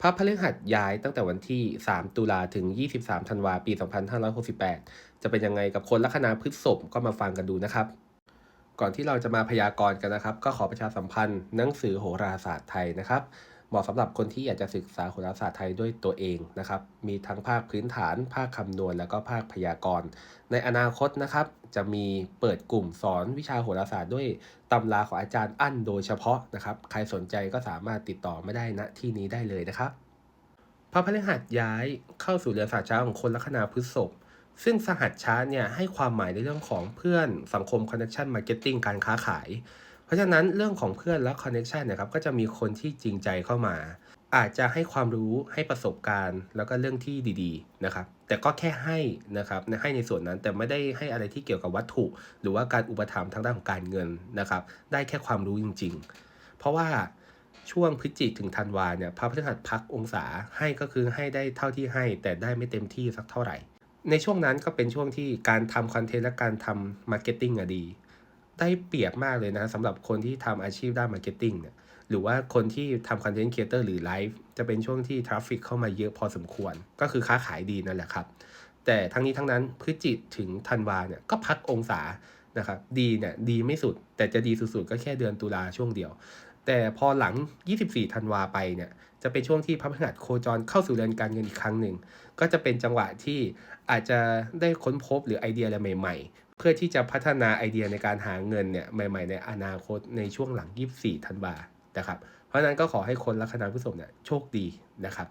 พระพฤหัสย้ายตั้งแต่วันที่ 3 ตุลาถึง 23 ธันวาปี 2568 จะเป็นยังไงกับคนลัคนาพฤษภก็มาฟังกันดูนะครับ ก่อนที่เราจะมาพยากรณ์กันนะครับ ก็ขอประชาสัมพันธ์หนังสือโหราศาสตร์ไทยนะครับ เหมาะสำหรับคนที่อยากจะศึกษาโหราศาสตร์ไทยด้วยตัวเองนะครับ มีทั้งภาคพื้นฐาน ภาคคำนวณ แล้วก็ภาคพยากรณ์ ในอนาคตนะครับ จะมีเปิดกลุ่มสอนวิชาโหราศาสตร์ด้วยตำราของอาจารย์อั้นโดยเฉพาะนะครับ ใครสนใจก็สามารถติดต่อไม่ได้ณที่นี้ได้เลยนะครับ พระพฤหัสย้ายเข้าสู่เรือนศาสตร์ช้าของคนลัคนาพฤษภซึ่งสหัสช้าเนี่ยให้ความหมายในเรื่องของเพื่อนสังคมคอนเน c t ชันมาร์เก็ตติ้งการค้าขาย ราะฉะนั้นเรื่องของเพื่อนและคอนเน c t ชันนะครับก็จะมีคนที่จริงใจเข้ามา อาจจะให้ความรู้ให้ประสบการณ์ แล้วก็เรื่องที่ดีๆนะครับแต่ก็แค่ให้นะครับให้ในส่วนนั้นแต่ไม่ได้ให้อะไรที่เกี่ยวกับวัตถุ หรือว่าการอุปถัมภ์ทางด้านของการเงินนะครับได้แค่ความรู้จริง ๆ เพราะว่าช่วงพฤศจิกถึงธันวาเนี่ยพระพฤหัสพักองศาให้ก็คือให้ได้เท่าที่ให้ แต่ได้ไม่เต็มที่สักเท่าไหร่ ในช่วงนั้นก็เป็นช่วงที่การทำคอนเทนต์และการทำมาร์เก็ตติ้งอะดี ได้เปรียบมากเลยนะสำหรับคนที่ทำอาชีพด้านมาร์เก็ตติ้งเนี่ยหรือว่าคนที่ทำคอนเทนต์ครีเอเตอร์หรือไลฟ์จะเป็นช่วงที่ทราฟฟิกเข้ามาเยอะพอสมควร ก็คือค้าขายดีนั่นแหละครับ แต่ทั้งนี้ทั้งนั้นพฤศจิถึงธันวาเนี่ยก็พักองศานะครับดีเนี่ยดีไม่สุด แต่จะดีสุดๆก็แค่เดือนตุลาช่วงเดียว แต่พอหลัง 24 ธันวาไปเนี่ยจะเป็นช่วงที่พระพฤหัสโคจรเข้าสู่เรือนการเงินอีกครั้งหนึ่ง ก็จะเป็นจังหวะที่อาจจะได้ค้นพบหรือไอเดียอะไรใหม่ๆ เพื่อที่จะพัฒนาไอเดียในการหาเงินเนี่ยใหม่ ๆ ในอนาคตในช่วงหลัง 24 ธันวานะครับ เพราะฉะนั้นก็ขอให้คนลัคนาพฤษภเนี่ยโชคดีนะครับ